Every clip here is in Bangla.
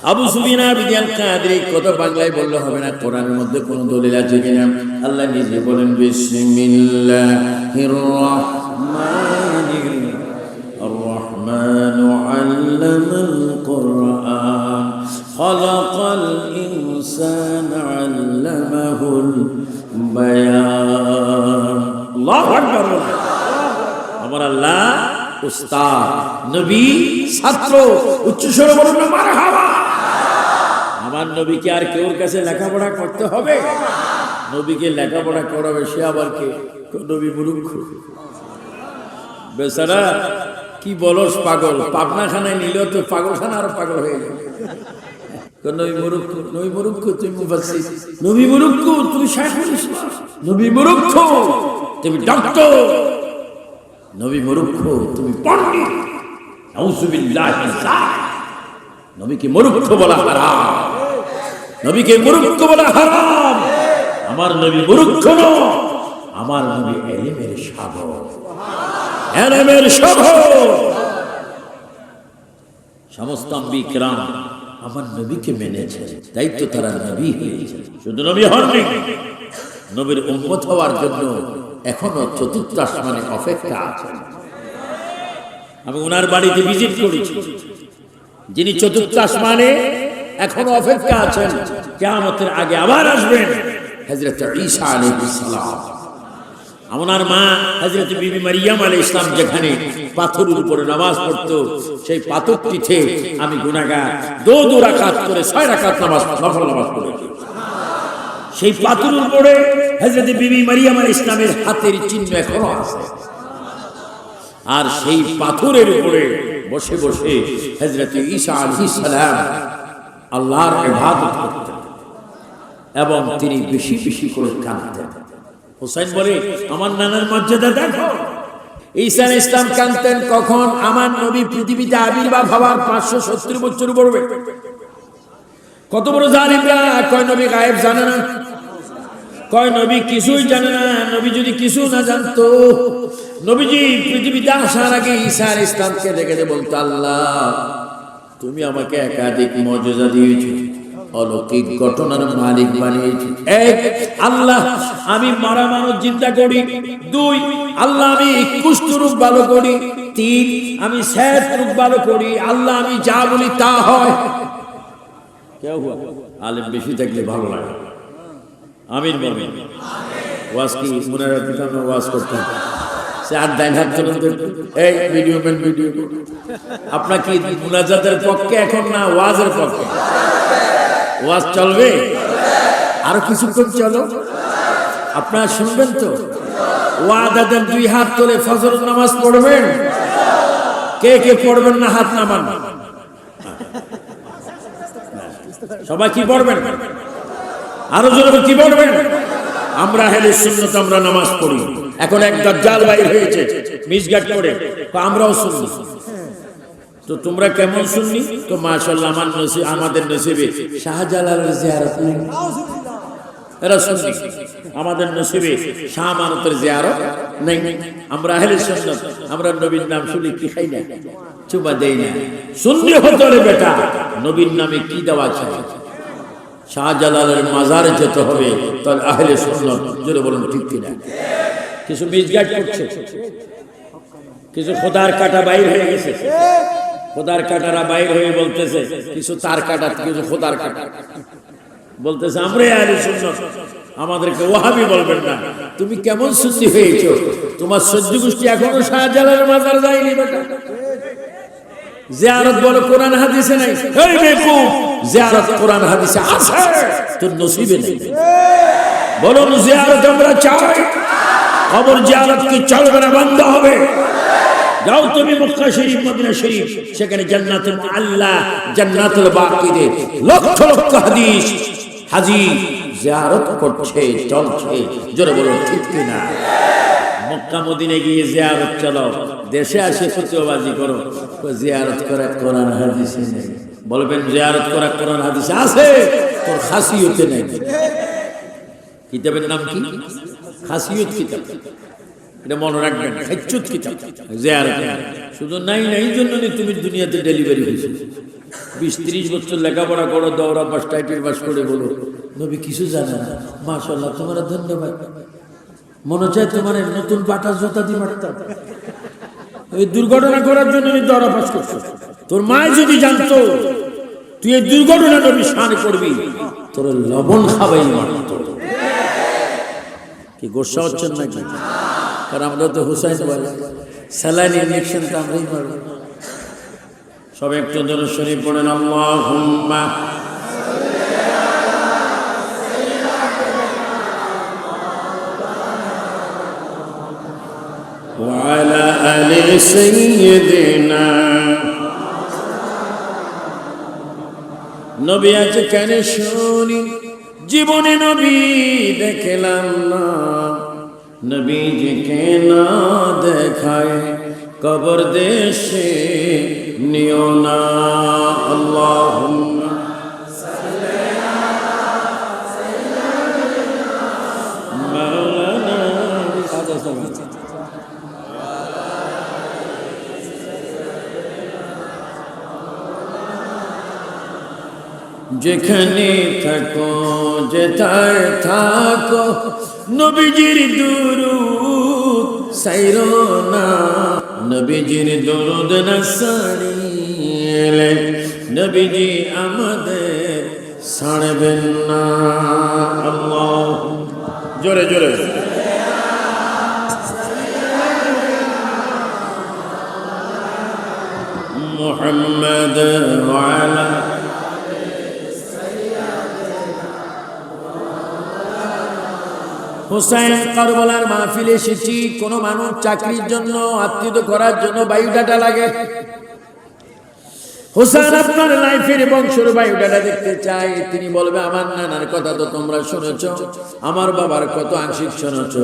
আবু সুবিনা বিদিয়াল কাদের কথা বাংলায় বললে হবে না কোরআনের মধ্যে কোনো দলিল আছে কিনা আল্লাহ নিজে বলেন বিসমিল্লাহির রহমানির الرحمن علم القرآن خلق الإنسان علمه البيان الله أكبر আমার আল্লাহ উস্তাদ নবী ছাত্র উচ্চ স্বরে বলুন না মারহাবা আমার নবীকে আর কেউর কাছে লেখাপড়া করতে হবে? নবীকে লেখাপড়া করাবে সে আবার কে? নবী মুরুক্ষ? বেচারা, কি বলস পাগল? পাবনাখানায় নিলেও তো পাগলখানা আর পাগল হয়ে পণ্ডিত। নবীকে মরুক্ষ বলা হারাম। নবীকে মরুক্ষ বলা হারাম। আমার নবী মরুক্ষ আমার নবী এলেমের সাগর। এলেমের সাগর। সমস্ত আমার নবীকে মেনেছে দায়িত্ব তারা নবী হয়েছে। শুধু নবী হননি, নবীর উম্মত হওয়ার জন্য এখনও চতুর্থ আসমানে অপেক্ষা আছে আমি ওনার বাড়িতে ভিজিট করেছি। যিনি চতুর্থ আসমানে এখনও অপেক্ষা আছেন, কেয়ামতের আগে আবার আসবেন। হজরত ঈসা আলাইহিস সালাম। আমার মা হজরত বিবি মারিয়াম আলী ইসলাম যেখানে পাথরের উপরে নামাজ পড়তো, সেই পাথরটিতে আমি গুনাগার দো দু রাকাত করে ছয় রাকাত নামাজ, নফল নামাজ পড়েছি। সেই পাথরের উপরে হজরত বিবি মারিয়াম আলী ইসলামের হাতের চিহ্ন এখনও আছে। আর সেই পাথরের উপরে বসে বসে হজরত ঈসা আলী সালাম আল্লাহর ইবাদত করতেন এবং তিনি বেশি বেশি করে কাঁদতেন। হোসেন বলে, আমার নানার মর্যাদা দেখো। ঈসা ইসলাম কাঁদতেন কখন? আমার নবী পৃথিবীতে আবির্ভাব হওয়ার পাঁচশো সত্তর বছর পড়বে কত বড় জালিমরা, কয় নবী গায়েব জানে না? কয় নবী কিছুই জানে না। নবী যদি কিছু না জানতো? নবীজি পৃথিবীতে আসার আগে ঈসা ইসলামকে দেখে বলতো, আল্লাহ তুমি আমাকে একাধিক মর্যাদা দিয়েছ, অলৌকিক ঘটনার মালিক বানিয়েছি। এক, আল্লাহ, আমি মারা মানুষ চিন্তা করি। দুই, আল্লাহ, আমি কুষ্ঠ রূপ ভালো করি। তিন, আমি শ্যাত রূপ ভালো করি। আল্লাহ, আমি যা বলি তা হয়। কেউ আলেম বেশি থাকলে ভালো লাগে। আমিন বলবেন ওয়াজ কি? মনে রাখতে আমরা ওয়াজ করতাম আর ডাইন হাত চলুন এই ভিডিও ম্যান ভিডিও আপনার কি মুনাজাতের পক্ষে এখন না, ওয়াজের পক্ষে? ওয়াজ চলবে? আরও কিছুক্ষণ চলো। আপনারা শুনবেন তো? ওয়াদা দেন, দুই হাত তোলে ফজর নামাজ পড়বেন। কে কে পড়বেন না হাত নামান? সবাই কি পড়বেন? আরও জোরে কি পড়বেন? আমরা হেলে সুন্নত, আমরা নামাজ পড়ি। এখন এক দাজ্জাল বাইর হয়েছে, মিসগাট করে। আমরাও শুনি তো তোমরা কেমন শুননি তো মাশাল্লাহ আমার নসিব আমাদের নসিবে শাহজালালের জিয়ারত এরা শুননি আমাদের নসিবে শাহ মানতের জিয়ারত নেই। আমরা আহলে সুন্নাত, আমরা নবীর নাম শুনি কি খাই না? চুমা দেই না। শুনলে হতো বেটা। নবীর নামে কি দেওয়া চাই শাহজালালের মাজারে যেতে হবে, তাহলে আহলে সুন্নাত, জোরে বলুন ঠিক কিনা? কিছু মিসগাট করছে কিছু খোদার কাটা বাইর হয়ে গেছে। খোদার কাটারা বাইর হয়ে বলতেছে, কিছু তার কাটা, কিছু খোদার কাটা। বলতেছে আমরাই আলী সুন্নত, আমাদেরকে ওহাবি বলবেন না। তুমি কেমন সুন্নি হয়েছ? তোমার সহ্য গোষ্ঠী এখনও শাহজালালের মাজার যায়নি বেটা। জিয়ারত বলো, কোরআন হাদিসে নাই। এই বেকুব জিয়ারত কোরআন হাদিসে আছে। তোর নসিবে নেই। বলুন জিয়ারত আমরা চাই। খবর জিয়ারত কি চলবে না বন্ধ হবে? যাও তুমি মক্কা শরীফ, মদিনা শরীফ, সেখানে জান্নাতুল আল্লাহ, জান্নাতুল বাকিতে লক্ষ লক্ষ হাদিস হাজি জিয়ারত করছে, চলছে। জোরে বলো, ঠিক কিনা? মক্কা, মদিনে গিয়ে জিয়ারত চলো দেশে আসে সত্যবাজি করো। জিয়ারত করা কোরআন, হাদিসে নেই। বলবেন, জিয়ারত করা কোরআন, হাদিসে আছে? তোর খাসিয়তে নেই। কিতাবের নাম কি? খাসিয়ত কিতাব। এটা মনে রাখবেন খাইচুত কিতাব। জিয়ারত। শুধু নাই নাই জন্য তুমি দুনিয়াতে ডেলিভারি হয়েছে। বিশ ত্রিশ বছর লেখাপড়া করো, দৌড়া পাস টাইটেল পাস করে বলো। নবী কিছু জানে না। মাশাল্লাহ তোমার ধন্যবাদ। মনে চায় তোমার নতুন পাটা জুতা দিয়ে মারতাম। এই দুর্ঘটনা করার জন্য আমি দৌড়া পাস করছ। তোর মা যদি জানতো, তুই এই দুর্ঘটনা নবী শান করবি, তোর লবণ খাবাই মারতো। কি গোসা হচ্ছেন নাকি কারণ আমরা তো হুসাইন বলে স্যালাইন ইঞ্জেকশন তো আমরাই পারবো সব একটু ধরে শরীর পড়েন আল্লাহুম্মা وعلى آل سيدنا নবী আছে কেন শুনি জীবনে নবী দেখলাম না। নবী যে কেন দেখায় কবর দেশে নিও না। আল্লাহ যেখানে থাকো যেথায় থাকো নবীজির দুরু সাইরো না নবীজির দুরুদ না সারিলে নবীজি আমাদের ছাড়বেন না আল্লাহ জোরে জোরে محمد وعلى হোসেন কারবালার মাহফিলে এসেছি। কোনো মানুষ চাকরির জন্য আত্মীয় করার জন্য বায়ুডাটা লাগে। হোসেন আপনার লাইফের বংশের বায়ুডাটা দেখতে চাই তিনি বলবে, আমার নানার কথা তো তোমরা শুনেছ, আমার বাবার কত আংশিক শুনেছ।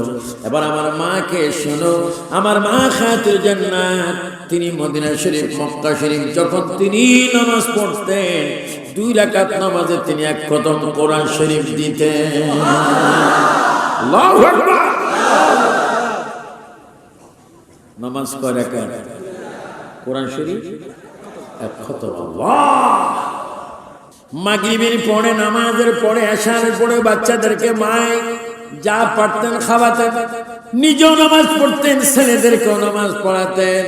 এবার আমার মাকে শোনো, আমার মা খাতুর জান্নাত। তিনি মদিনা শরীফ, মক্কা শরীফ, যখন তিনি নামাজ পড়তেন, দুই রাকাত নামাজে তিনি এক কদম কোরআন শরীফ দিতেন। নামাজ কয় রাকাত? কোরআন শরীফ? এক খতম। পরে, নামাজের পরে এশারের পরে বাচ্চাদেরকে মায়, যা পারতেন খাওয়াতেন। নিজেও নামাজ পড়তেন, ছেলেদেরকেও নামাজ পড়াতেন।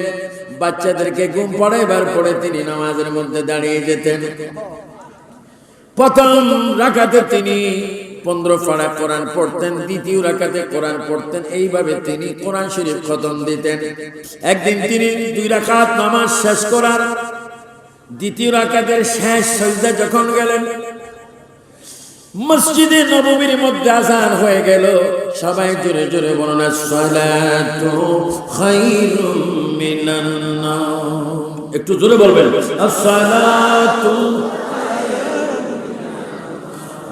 বাচ্চাদেরকে ঘুম পড়াইবার পরে তিনি নামাজের মধ্যে দাঁড়িয়ে যেতেন। প্রথম রাখাতে তিনি পনেরো ফাড়া কোরআন পড়তেন, দ্বিতীয় রাখাতে কোরআন পড়তেন, এইভাবে তিনি কোরআন শরীফ খতম দিতেন। একদিন তিনি দুই রাখাত নামাজ শেষ করার দ্বিতীয় রাকাতের শেষ সজদা যখন গেলেন, মসজিদে নবমীর মধ্যে আজান হয়ে গেল। সবাই জোরে জোরে বলুন একটু জোরে বলবেন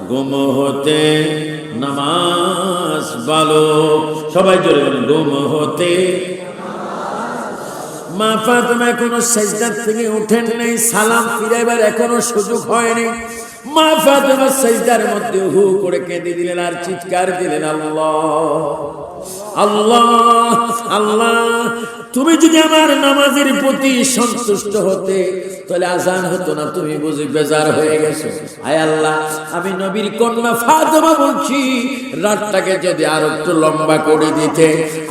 গুম হতে নামাজ ভালো সবাই জোরে বলেন, গুম হতে মা ফাতেমা এখনও সেজদার থেকে উঠেন নাই, সালাম ফিরাইবার এখনও সুযোগ হয়নি। মা ফাতেমা সেজদার মধ্যে হু করে কেঁদে দিলেন আর চিৎকার দিলেন, আল্লাহ আল্লাহ আল্লাহ। তুমি যদি আমার নামাজের প্রতি সন্তুষ্ট হতে, তাহলে আজান হতো না, তুমি বুঝি বেজার হয়ে গেছো আয় আল্লাহ, আমি নবীর কন্যা ফাতেমা বলছি, রাতটাকে যদি আর একটু লম্বা করে দিতে,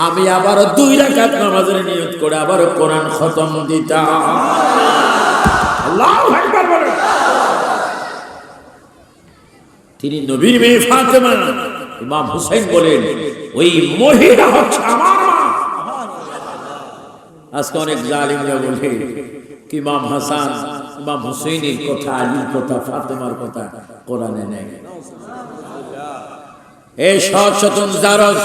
আমি আবার দুই রাকাত নামাজের নিয়ত করে আবার কোরআন খতম দিতাম আল্লাহু। তিনি নবীর মেয়ে ফাতেমা, ইমাম হুসাইন বলেন, ওই মহিলা হচ্ছে আমার আজকে অনেক জালিমরা বলে, ইমাম হাসান, ইমাম হুসেইনের কথা, আলীর কথা, ফাতেমার কথা কোরআনে নেই। এই সচেতন জারজ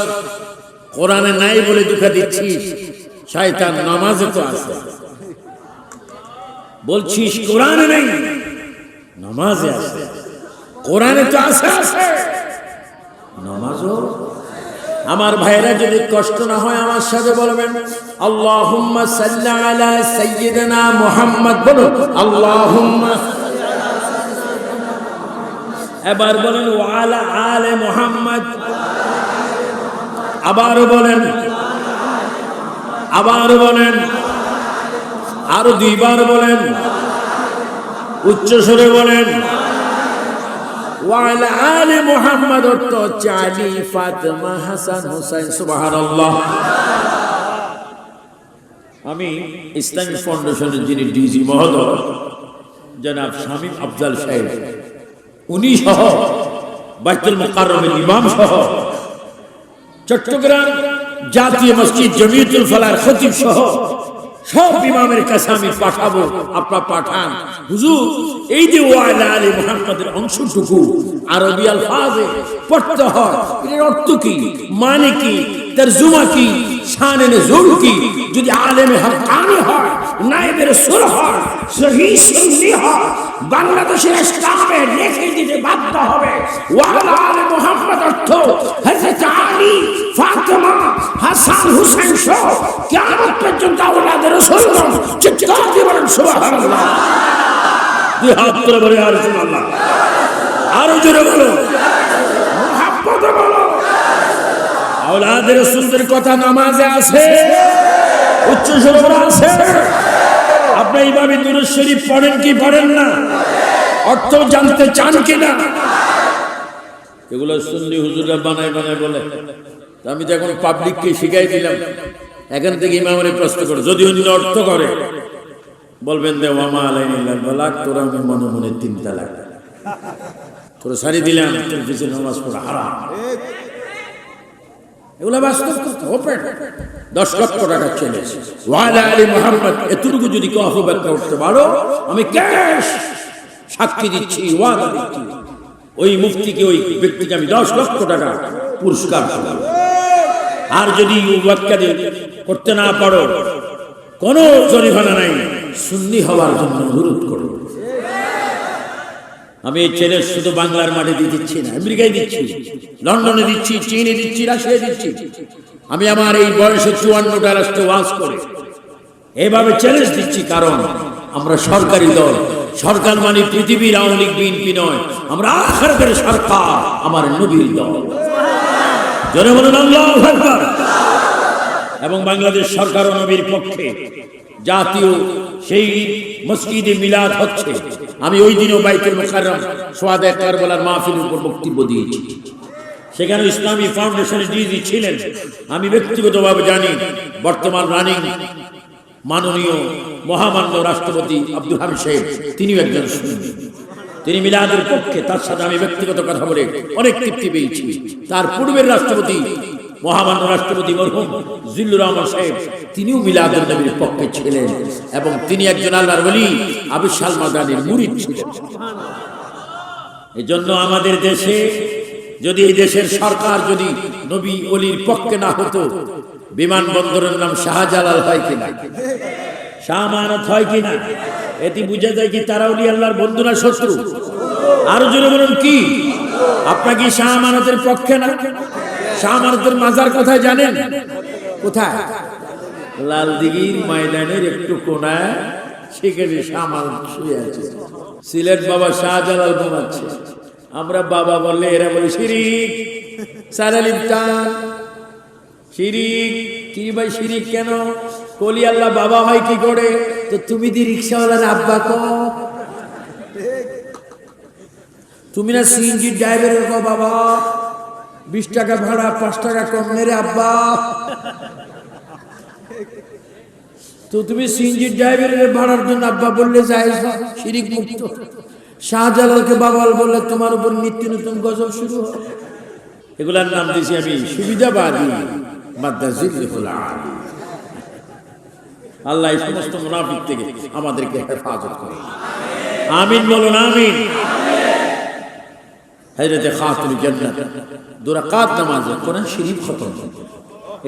কোরআনে নাই বলে দুঃখ দিচ্ছিস শয়তান নামাজে তো আছে। বলছিস, কোরআনে নেই, নামাজে আছে। কোরআনে তো আছে। নামাজও আমার ভাইরা যদি কষ্ট না হয় আমার সাথে বলবেন, আল্লাহুম্মা সাল্লি আলা সাইয়্যিদিনা মুহাম্মদ। বলুন, আল্লাহুম্মা এবার বলেন ওয়ালা আলে মুহাম্মদ। আবার বলেন আবার বলেন, আরও দুইবার বলেন উচ্চ স্বরে বলেন ওয়ালা আলে মুহাম্মদ অর্থ হচ্ছে আলী, ফাতেমা, হাসান, হুসাইন, সুবহানাল্লাহ। আমি ইসলামিক ফাউন্ডেশনের যিনি ডিজি মহোদয়, জনাব শামীম আফজাল সাহেব, উনি সহ বাইতুল মুকাররমের ইমাম সহ চট্টগ্রাম জাতীয় মসজিদ জমিয়তুল ফালার খতিব সহ সব ইমামের কাছে আমি পাঠাবো, আপনার পাঠান। হুজুর, এই যে ওয়ালা আলী মোহাম্মদের অংশটুকু, আরবি আলফাজে পড়তে হয়, এর অর্থ কি? মানে কি? তরজুমা কি? শানে নজুল কি? যদি আলেমে হকানি হয়, নায়েবের সুর হয়, সহি সুন্নি হয়, বাংলাদেশের ইসলামে লিখে দিতে বাধ্য হবে। ওয়ালা আলী মুহাম্মদ অর্থ হযরত আলী, ফাতেমা, হাসান হুসেন সহ কিয়ামত পর্যন্ত আওলাদের রাসূলগণ চিৎকার দিয়ে বলেন, সুবহানাল্লাহ। দুই হাত তুলে বলে, আর সুবহানাল্লাহ আরও জোরে বলো মুহাম্মদ বলো আওলাদের রাসূলদের কথা নামাজে আছে? উচ্চ স্বরে আছে? আপনি এইভাবে দুরুদ শরীফ পড়েন কি পড়েন না? অর্থ জানতে চান কি না? এগুলো সুন্নি হুজুররা বানায় বানায় বলে। আমি তো যখন পাবলিককে শিখাই দিলাম। এখান থেকে ইমামের প্রশ্ন করে, যদি অন্য অর্থ করে? বলবেন দে মামা আলাইনিল্লাহ বলাক তোরা আমি মনে মনে তিন তালাক। তোরা সারি দিলাম তোর নামাজ পড়া হারাম। এগুলো বাস্তব দশ লক্ষ টাকা এসেছে ওয়ালা আলী মোহাম্মদ, এতটুকু যদি কফ ব্যাখ্যা করতে পারো, আমি ক্যাশ সাক্ষী দিচ্ছি, ওয়াদা দিচ্ছি। ওই মুফতিকে, ওই ব্যক্তিকে আমি দশ লক্ষ টাকা পুরস্কার আর যদি করতে না পারো, কোনো জরিমানা নাই। সুন্নি হওয়ার জন্য অনুরোধ করো। আমি এই চ্যালেঞ্জ শুধু বাংলার মাঠে দিয়ে দিচ্ছি না, আমেরিকায় দিচ্ছি, লন্ডনে দিচ্ছি, চীনে দিচ্ছি, রাশিয়ায় দিচ্ছি। আমি আমার এই বয়সে চুয়ান্নটা রাষ্ট্রে ওয়াজ করে। এভাবে চ্যালেঞ্জ দিচ্ছি কারণ আমরা সরকারি দল, সরকার মানে পৃথিবীর আওয়ামী লীগ, বিএনপি নয়, আমরা আখেরাতের সরকার, আমার নবীর দল। জনে বলুন, আল্লাহু আকবার। এবং বাংলাদেশ সরকার নবীর পক্ষে। জাতীয় সেই মসজিদে মিলাদ হচ্ছে। আমি ওই দিনও বাইতুল সোয়াদে কারবালার মাহফিলের উপর বক্তব্য দিয়েছি। সেখানে ইসলামী ফাউন্ডেশনের ডিজি ছিলেন। আমি ব্যক্তিগতভাবে জানি, বর্তমান রানিং মাননীয় মহামান্য রাষ্ট্রপতি আব্দুল হামিদ সাহেব, তিনিও একজন সুন্নি। তিনি মিলাদের পক্ষে, তার সাথে আমি ব্যক্তিগত কথা বলে অনেক তৃপ্তি পেয়েছি। তার পূর্বের রাষ্ট্রপতি, মহামান্য রাষ্ট্রপতি মরহুম জিল্লুর রহমান সাহেব তিনিও মিলাদের নবীর পক্ষে ছিলেন এবং তিনি একজন আল্লাহর বলি আবিশাল মাদানির মুরিদ ছিলেন। এই জন্য আমাদের দেশে যদি এই দেশের সরকার যদি নবী অলির পক্ষে না হতো, বিমানবন্দরের নাম শাহজালাল হয় কি কিনা? শাহমানত হয় কি কিনা? এটি বুঝে যায় কি তারা অলি আল্লাহর বন্ধু না শত্রু? আরও জোরে বলুন কি? আপনার কি শাহমানতের পক্ষে না? শাহমানতের মাজার কোথায় জানেন? কোথায়? লালদিঘির ময়দানের একটু কোনায় সেখানে শাহমানত শুয়ে আছে। সিলেট বাবা শাহজালাল ঘুমাচ্ছে। আমরা বাবা বললে, এরা বলে, শিরিক সারালিম টান শিরিক কি ভাই শিরিক কেন? কলি আল্লাহ বাবা হয় কি করে? তো তুমি দি রিক্সাওয়ালার আব্বা কো তুমি না সিএনজি ড্রাইভারের কো বাবা। বিশ টাকা ভাড়া, পাঁচ টাকা কম মেরে আব্বা। তো তুমি সিএনজি ড্রাইভারের ভাড়ার জন্য আব্বা বললে যাই শিরিক মুক্ত। শাহজালালকে বাবাল বললে তোমার উপর নিত্য নতুন গজব শুরু হয় এগুলার নাম দিয়েছি আমি সুবিধাবাদী মাদ্রাজিল আলী। আল্লাহ এই সমস্ত মুনাফিক থেকে আমাদেরকে হেফাজত করে আমিন বলুন, আমিন। হযরতে খাতুন জান্নাত। দুরাকাত নামাজ কোরআন শরীফ খতম।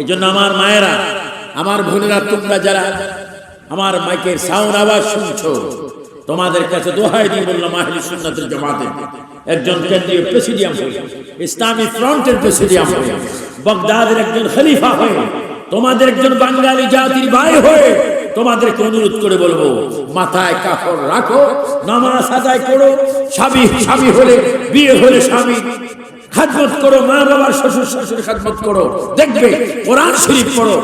এই জন্য আমার মায়েরা আমার বোনেরা, তোমরা যারা আমার মাইকের সাউন্ড আওয়াজ শুনছো, তোমাদের কাছে দোহাই দিয়ে বললাম, আহলি সুন্নাতের জামাতের একজন কেন্দ্রীয় প্রেসিডিয়াম হয়ে, ইসলামী ফ্রন্টের প্রেসিডিয়াম হয়ে, বাগদাদের একজন খলিফা হয়ে, তোমাদের একজন বাঙালি জাতির ভাই হয়ে, তোমাদেরকে অনুরোধ করে বলব, মাথায় কাপড় রাখো, নামাজ আদায় করো, স্বামী স্বামী হলে, বিয়ে হলে স্বামী খাদমত করো, মা বাবার শ্বশুর শাশুড়ি খাদমত করো। দেখবে, কোরআন শরীফ পড়ো,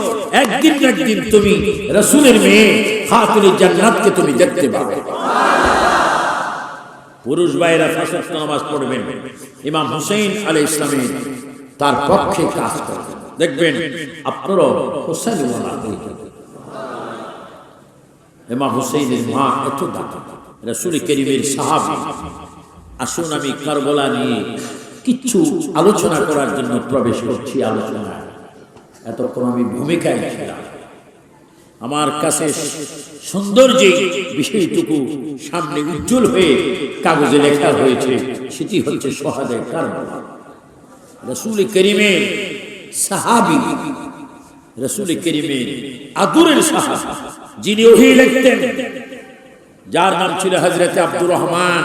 একদিন একদিন তুমি রসুলের মেয়ে খাতুনের জান্নাতকে তুমি দেখতে পাবে। পুরুষ ভাইরা ফাঁসের নামাজ পড়বেন। ইমাম হুসেন আলী ইসলামের তার পক্ষে কাজ করবেন। দেখবেন, আপনারাও হোসেন ইমাম হুসেইনের মা এত দাম। রসুল করিমের সাহাবি, আসুন আমি কারবলা নিয়ে কিচ্ছু আলোচনা করার জন্য প্রবেশ করছি আলোচনা এতক্ষণ আমি ভূমিকায় ছিলাম। আমার কাছে সুন্দর যে বিষয়টুকু সামনে উজ্জ্বল হয়ে কাগজে লেখা হয়েছে, সেটি হচ্ছে সহাদের কারণ রসুল করিমের সাহাবি, রসুল করিমের আদুরের সাহাবি, যিনি ওহি লিখতেন, যার নাম ছিল হজরত আব্দুর রহমান।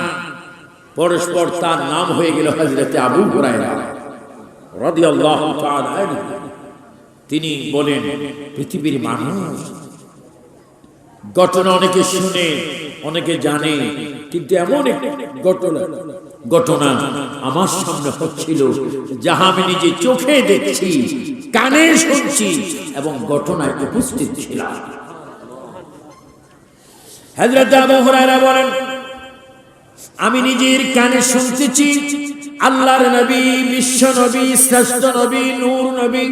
পরস্পর তার নাম হয়ে গেল হজরতে আবু তিনি বলেন, পৃথিবীর মানুষ ঘটনা অনেকে শুনে, অনেকে জানে, কিন্তু এমন ঘটনা ঘটনা আমার সামনে হচ্ছিল যাহা আমি নিজে চোখে দেখছি, কানে শুনছি এবং ঘটনায় উপস্থিত ছিলাম। হযরত আবু হুরায়রা বলেন আমি নিজের কানে শুনতেছি, আল্লাহর নবী, বিশ্ব নবী, শ্রেষ্ঠ নবী, নূর নবী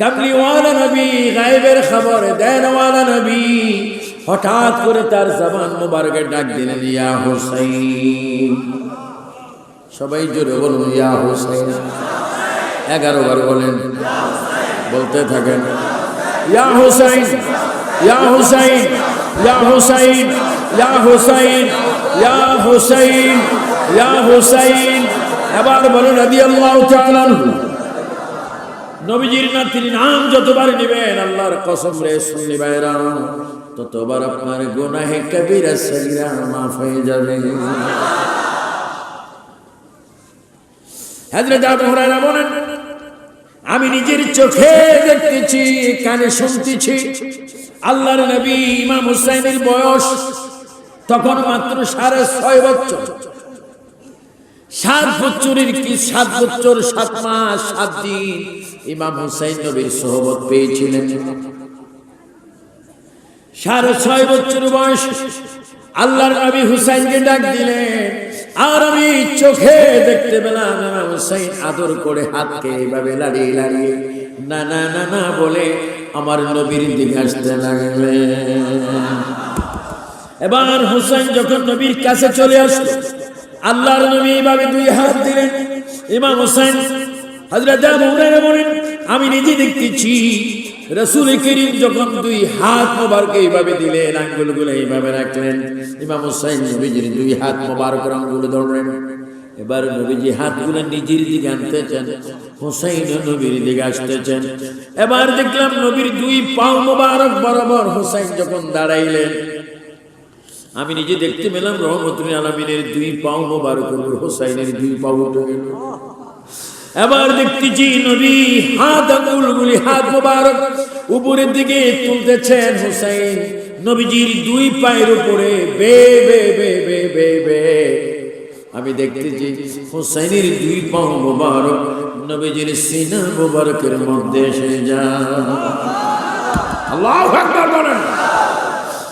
কামলিওয়ালা নবী, গায়েবের খবর দেনওয়ালা নবী। হঠাৎ করে তার জবান মুবারকে ডাক দিলেন, ইয়া হুসাইন। সবাই জোরে বলুন, ইয়া হুসাইন। এগারো বার বলেন, বলতে থাকেন, ইয়া হুসাইন ইয়া হুসাইন ইয়া হুসাইন ইয়া হুসাইন। ইয়া হুসাইন ইয়া হুসাইন। এবার বলুন তাআলা আনহু। নবীজির নাতির নাম যতবার নেবেন, আল্লাহর কসম রে শুনলি বাইরা ততবার আপনার গুনাহে কবিরা সগিরা মাফ হয়ে যাবে। হযরত আবু বলেন, আমি নিজের চোখে দেখতেছি, কানে শুনতেছি, আল্লাহর নবী ইমাম হুসাইনের বয়স তখন মাত্র সাড়ে ছয় বছর। সাত বছরের কি সাত বছর, সাত মাস, সাত দিন ইমাম হুসাইন নবীর সোহবত পেয়েছিলেন। সাড়ে ছয় বছর বয়স, আল্লাহর নবী হুসাইনকে ডাক দিলেন, আর আমি চোখে দেখতে পেলাম ইমাম হুসাইন আদর করে হাতকে এইভাবে লাড়িয়ে লাড়িয়ে, না না না না বলে আমার নবীর দিকে আসতে লাগলেন। এবার হুসাইন যখন নবীর কাছে চলে আসলো, আল্লাহর নবী এইভাবে দুই হাত দিলেন। ইমাম বলেন, আমি নিজে দেখতেছি, রাসূল করিম যখন দুই হাত মোবারক এইভাবে দিলেন, আঙ্গুলগুলো এইভাবে রাখলেন। ইমাম হুসাইন নবীজির দুই হাত মোবারক আঙ্গুল ধরলেন। এবার নবীজি হাতগুলো নিজের দিকে আনতেছেন হুসাইন নবীর দিকে আসতেছেন। এবার দেখলাম নবীর দুই পাও মোবারক বরাবর হুসাইন যখন দাঁড়াইলেন আমি নিজে দেখতে পেলাম রহমতুল আলমিনের দুই পাও মোবারক উপর হোসাইনের দুই পাও উঠে গেল। এবার দেখতেছি নবী হাত আঙুলগুলি হাত মোবারক উপরের দিকে তুলতেছেন হোসাইন। নবীজির দুই পায়ের উপরে বে বে বে বে বে বে। আমি দেখতেছি হোসাইনের দুই পাও মোবারক নবীজির সিনা মোবারকের মধ্যে এসে যা আল্লাহ বলেন।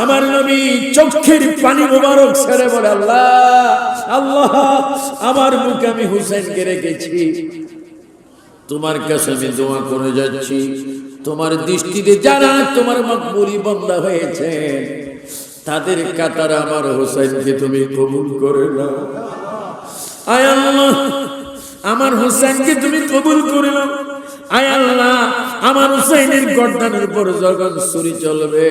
আমার নবী চোখের পানি মোবারক ছেড়ে বলে, আল্লাহ আল্লাহ, আমার মুখে আমি হুসেনকে রেখেছি। তোমার কাছে আমি দোয়া করে যাচ্ছি। তোমার দৃষ্টিতে যারা তোমার মকবুরি বন্ধা হয়েছে, তাদের কাতার আমার হোসেনকে তুমি কবুল করে নাও। আয় আল্লাহ, আমার হোসেনকে তুমি কবুল করে নাও। আয় আল্লাহ, আমার হুসাইনের গর্দানের উপর যখন ছুরি চলবে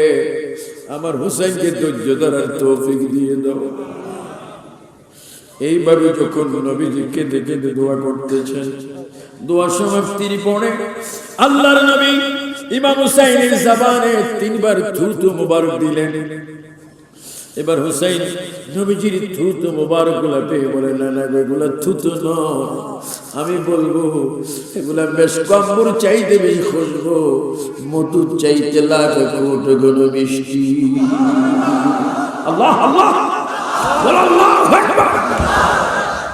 আমার হুসাইনকে ধৈর্য ধরার তৌফিক দিয়ে দাও। এইভাবে যখন নবীজি কেঁদে কেঁদে দোয়া করতেছেন, দোয়া সমাপ্তির পরে আল্লাহর নবী ইমাম হুসাইনের জবানে তিনবার থুতু মুবারক দিলেন। এবার হুসাইন নবীজির থুতু মোবারকগুলা পেয়ে বলে, না না এগুলা থুতু ন আমি বলব, এগুলা বেশ কম্বর চাইতে বেশ খুঁজবো মধু চাইতে লাগে কোট গণ মিষ্টি। আল্লাহ আল্লাহ আল্লাহ